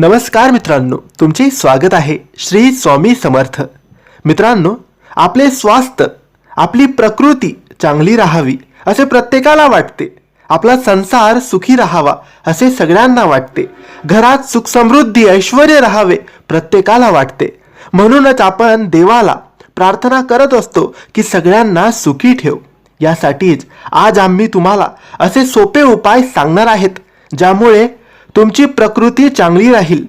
नमस्कार मित्रांनो तुमचे स्वागत आहे श्री स्वामी समर्थ. मित्रांनो आपले स्वास्थ्य आपली प्रकृती चांगली राहावी असे प्रत्येकाला वाटते. आपला संसार सुखी राहावा असे सगळ्यांना वाटते. घरात सुख समृद्धी ऐश्वर राहावे प्रत्येकाला वाटते. म्हणूनच आपण देवाला प्रार्थना करत असतो की सगळ्यांना सुखी ठेव. यासाठीच आज आम्ही तुम्हाला असे सोपे उपाय सांगणार आहेत ज्यामुळे तुमची प्रकृती चांगली राहील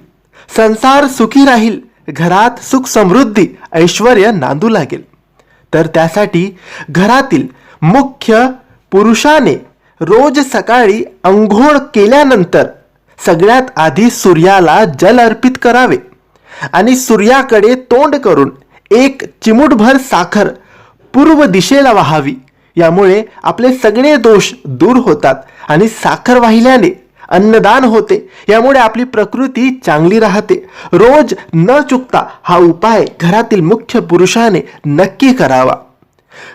संसार सुखी राहील घरात सुख समृद्धी ऐश्वर नांदू लागेल. तर त्यासाठी घरातील मुख्य पुरुषाने रोज सकाळी अंघोळ केल्यानंतर सगळ्यात आधी सूर्याला जल अर्पित करावे आणि सूर्याकडे तोंड करून एक चिमूटभर साखर पूर्व दिशेला वाहावी. यामुळे आपले सगळे दोष दूर होतात आणि साखर वाहिल्याने अन्नदान होते. यामुळे आपली प्रकृती चांगली राहते. रोज न चुकता हा उपाय घरातील मुख्य पुरुषाने नक्की करावा.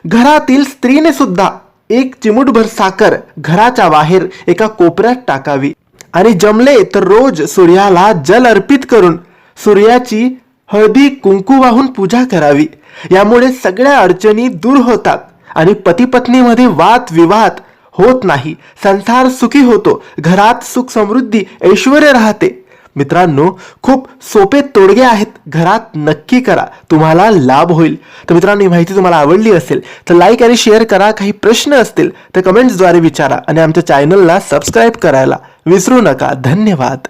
घरातील स्त्रीने सुद्धा एक चिमूटभर साखर घराच्या बाहेर एका कोपऱ्यात टाकावी. आणि जमले तर रोज सूर्याला जल अर्पित करून सूर्याची हळदी कुंकू वाहून पूजा करावी. यामुळे सगळ्या अडचणी दूर होतात. आणि पतीपत्नीमध्ये वाद विवाद होत नाही. संसार सुखी होतो. घरात सुख समृद्धी ऐश्वर राहते. मित्रांनो खूप सोपे तोडगे आहेत. घरात नक्की करा. तुम्हाला लाभ होईल. तर मित्रांनो ही माहिती तुम्हाला आवडली असेल तर लाईक आणि शेअर करा. काही प्रश्न असतील तर कमेंट्सद्वारे विचारा. आणि आमच्या चॅनलला सबस्क्राईब करायला विसरू नका. धन्यवाद.